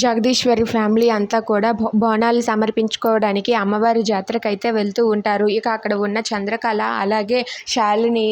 Jagadeeswari family అంతా కూడా బోనాలు సమర్పించుకోవడానికి అమ్మవారి జాతరకు అయితే వెళ్తూ ఉంటారు. ఇక అక్కడ ఉన్న చంద్రకళ అలాగే శాలిని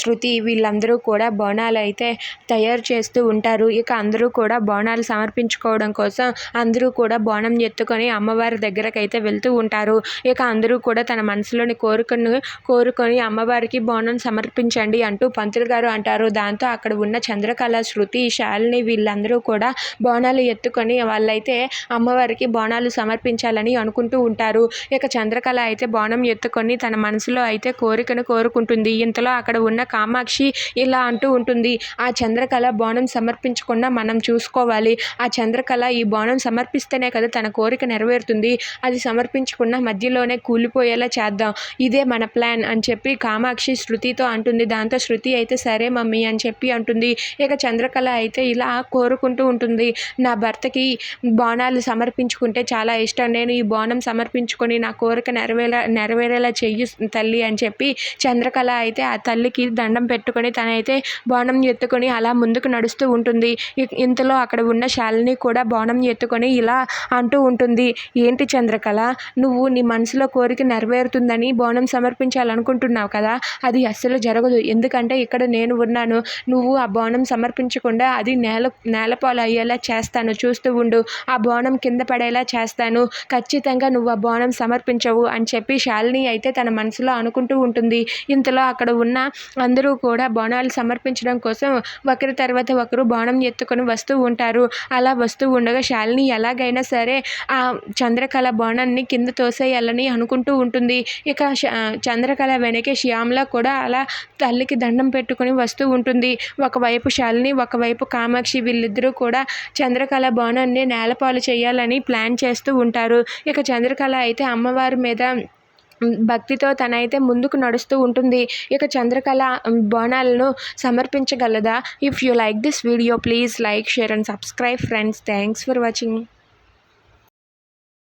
శృతి వీళ్ళందరూ కూడా బోనాలు అయితే తయారు చేస్తూ ఉంటారు. ఇక అందరూ కూడా బోనాలు సమర్పించుకోవడం కోసం అందరూ కూడా బోనం ఎత్తుకొని అమ్మవారి దగ్గరకు అయితే వెళ్తూ ఉంటారు. ఇక అందరూ కూడా తన మనసులోని కోరికను కోరుకొని అమ్మవారికి బోనం సమర్పించండి అంటూ పంతులు గారు అంటారు. దాంతో అక్కడ ఉన్న చంద్రకళ శృతి శాలిని వీళ్ళందరూ కూడా బోనాలు ఎత్తుకొని వాళ్ళైతే అమ్మవారికి బోనాలు సమర్పించాలని అనుకుంటూ ఉంటారు. ఇక చంద్రకళ అయితే బోనం ఎత్తుకొని తన మనసులో అయితే కోరికను కోరుకుంటుంది. ఇంతలో అక్కడ ఉన్న కామాక్షి ఇలా అంటూ ఉంటుంది. ఆ చంద్రకళ బోనం సమర్పించకుండా మనం చూసుకోవాలి. ఆ చంద్రకళ ఈ బోనం సమర్పిస్తేనే కదా తన కోరిక నెరవేరుతుంది. అది సమర్పించకుండా మధ్యలోనే కూలిపోయేలా చేద్దాం. ఇదే మన ప్లాన్ అని చెప్పి కామాక్షి శృతితో అంటుంది. దాంతో శృతి అయితే సరే మమ్మీ అని చెప్పి అంటుంది. ఇక చంద్రకళ అయితే ఇలా కోరుకుంటూ ఉంటుంది. నా భర్తకి బోనాలు సమర్పించుకుంటే చాలా ఇష్టం. నేను ఈ బోనం సమర్పించుకొని నా కోరిక నెరవేరా నెరవేరేలా చెయ్యి తల్లి అని చెప్పి చంద్రకళ అయితే ఆ తల్లికి దండం పెట్టుకొని తనైతే బోనం ఎత్తుకొని అలా ముందుకు నడుస్తూ ఉంటుంది. ఇంతలో అక్కడ ఉన్న శాలిని కూడా బోనం ఎత్తుకొని ఇలా అంటూ ఉంటుంది. ఏంటి చంద్రకళ నువ్వు నీ మనసులో కోరిక నెరవేరుతుందని బోనం సమర్పించాలనుకుంటున్నావు కదా? అది అస్సలు జరగదు. ఎందుకంటే ఇక్కడ నేను ఉన్నాను. నువ్వు ఆ బోనం సమర్పించకుండా అది నేల నేలపాలు అయ్యేలా చేస్తాను. చూస్తూ ఉండు. ఆ బోనం కింద పడేలా చేస్తాను. ఖచ్చితంగా నువ్వు ఆ బోనం సమర్పించవు అని చెప్పి శాలిని అయితే తన మనసులో అనుకుంటూ ఉంటుంది. ఇంతలో అక్కడ ఉన్న అందరూ కూడా బోనాలు సమర్పించడం కోసం ఒకరి తర్వాత ఒకరు బోనం ఎత్తుకొని వస్తూ ఉంటారు. అలా వస్తూ ఉండగా శాలిని ఎలాగైనా సరే ఆ చంద్రకళ బోనాన్ని కింద తోసేయాలని అనుకుంటూ ఉంటుంది. ఇక చంద్రకళ వెనకే శ్యామల కూడా అలా తల్లికి దండం పెట్టుకొని వస్తూ ఉంటుంది. ఒకవైపు శాలిని ఒకవైపు కామాక్షి వీళ్ళిద్దరూ కూడా చంద్రకళ బోనం బోనాన్ని నేలపాలు చేయాలని ప్లాన్ చేస్తూ ఉంటారు. ఇక చంద్రకళ అయితే అమ్మవారి మీద భక్తితో తనైతే ముందుకు నడుస్తూ ఉంటుంది. ఇక చంద్రకళ బోనాలను సమర్పించగలదా? If you like this video please like share and subscribe friends thanks for watching